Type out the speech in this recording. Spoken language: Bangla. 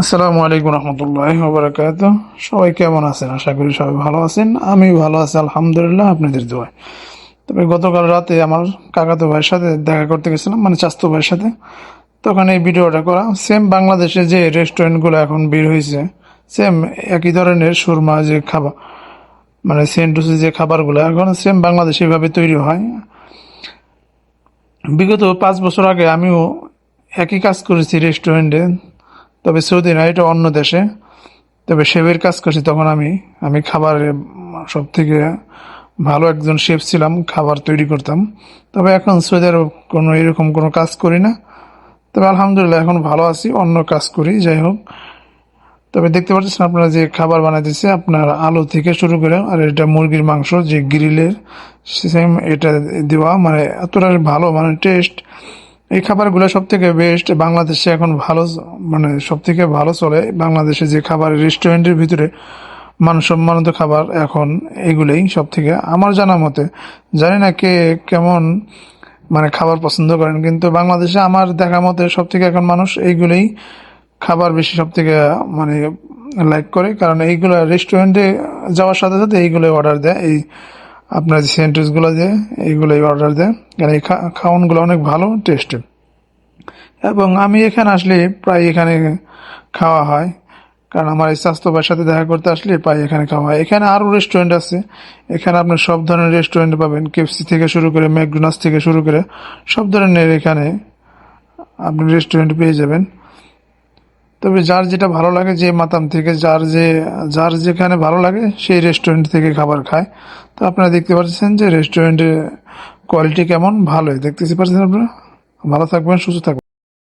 আসসালামু আলাইকুম রহমতুল্লাহ বারাকাত সবাই কেমন আছেন? আশা করি সবাই ভালো আছেন। আমি ভালো আছি, আলহামদুলিল্লাহ, আপনাদের দোয়ায়। তবে গতকাল রাতে আমার কাকাতো ভাইয়ের সাথে দেখা করতে গেছিলাম মানে চাস্তো ভাইয়ের সাথে। তখন এই ভিডিওটা করা সেম বাংলাদেশে যে রেস্টুরেন্টগুলো এখন বের হয়েছে সেম একই ধরনের সুরমা যে খাবার মানে সেন্টুসি যে খাবারগুলো, এখন সেম বাংলাদেশে এভাবে তৈরি হয়। বিগত পাঁচ বছর আগে আমিও একই কাজ করেছি রেস্টুরেন্টে তবে সৌদি না, এটা অন্য দেশে। তবে শেফের কাজ করছি, তখন আমি আমি খাবারে সব থেকে ভালো একজন শেফ ছিলাম, খাবার তৈরি করতাম। তবে এখন সৌদি আরব কোনো এরকম কোনো কাজ করি না। তবে আলহামদুলিল্লাহ এখন ভালো আছি, অন্য কাজ করি, যাই হোক। তবে দেখতে পাচ্ছেন আপনারা যে খাবার বানাইতেছে, আপনার আলু থেকে শুরু করে, আর এটা মুরগির মাংস, যে গ্রিলের সেম এটা দেওয়া মানে এতটা ভালো মানে টেস্ট এই খাবারগুলো সব থেকে বেস্ট বাংলাদেশে এখন ভালো মানে সব থেকে ভালো চলে। বাংলাদেশে যে খাবার রেস্টুরেন্টের ভিতরে মানসম্মানিত খাবার এখন এগুলোই সব থেকে আমার জানা মতে, জানি না কে কেমন মানে খাবার পছন্দ করেন, কিন্তু বাংলাদেশে আমার দেখা মতে সব থেকে এখন মানুষ এইগুলোই খাবার বেশি সব থেকে মানে লাইক করে। কারণ এইগুলো রেস্টুরেন্টে যাওয়ার সাথে সাথে এইগুলো অর্ডার দেয়। এই আপনার যে সেন্টেন্সগুলো যে, এইগুলোই অর্ডার দেয়। কারণ এই খাওয়ানগুলো অনেক ভালো টেস্টেড এবং আমি এখানে আসলে প্রায় এখানে খাওয়া হয়। কারণ আমার এই স্বাস্থ্যবার সাথে দেখা করতে আসলে প্রায় এখানে খাওয়া হয়। এখানে আরও রেস্টুরেন্ট আছে। এখানে আপনি সব ধরনের রেস্টুরেন্ট পাবেন। কেপসি থেকে শুরু করে ম্যাকডোনাল্ডস থেকে শুরু করে সব ধরনের এখানে আপনি রেস্টুরেন্ট পেয়ে যাবেন। তবে যার যেটা ভালো লাগে যে মাতাম থেকে, যার যে, যার যেখানে ভালো লাগে সেই রেস্টুরেন্ট থেকে খাবার খায়। তো আপনারা দেখতে পাচ্ছেন যে রেস্টুরেন্টের কোয়ালিটি কেমন? ভালোই। দেখতে পাচ্ছেন আপনারা? ভালো থাকবেন, সুস্থ থাকবেন।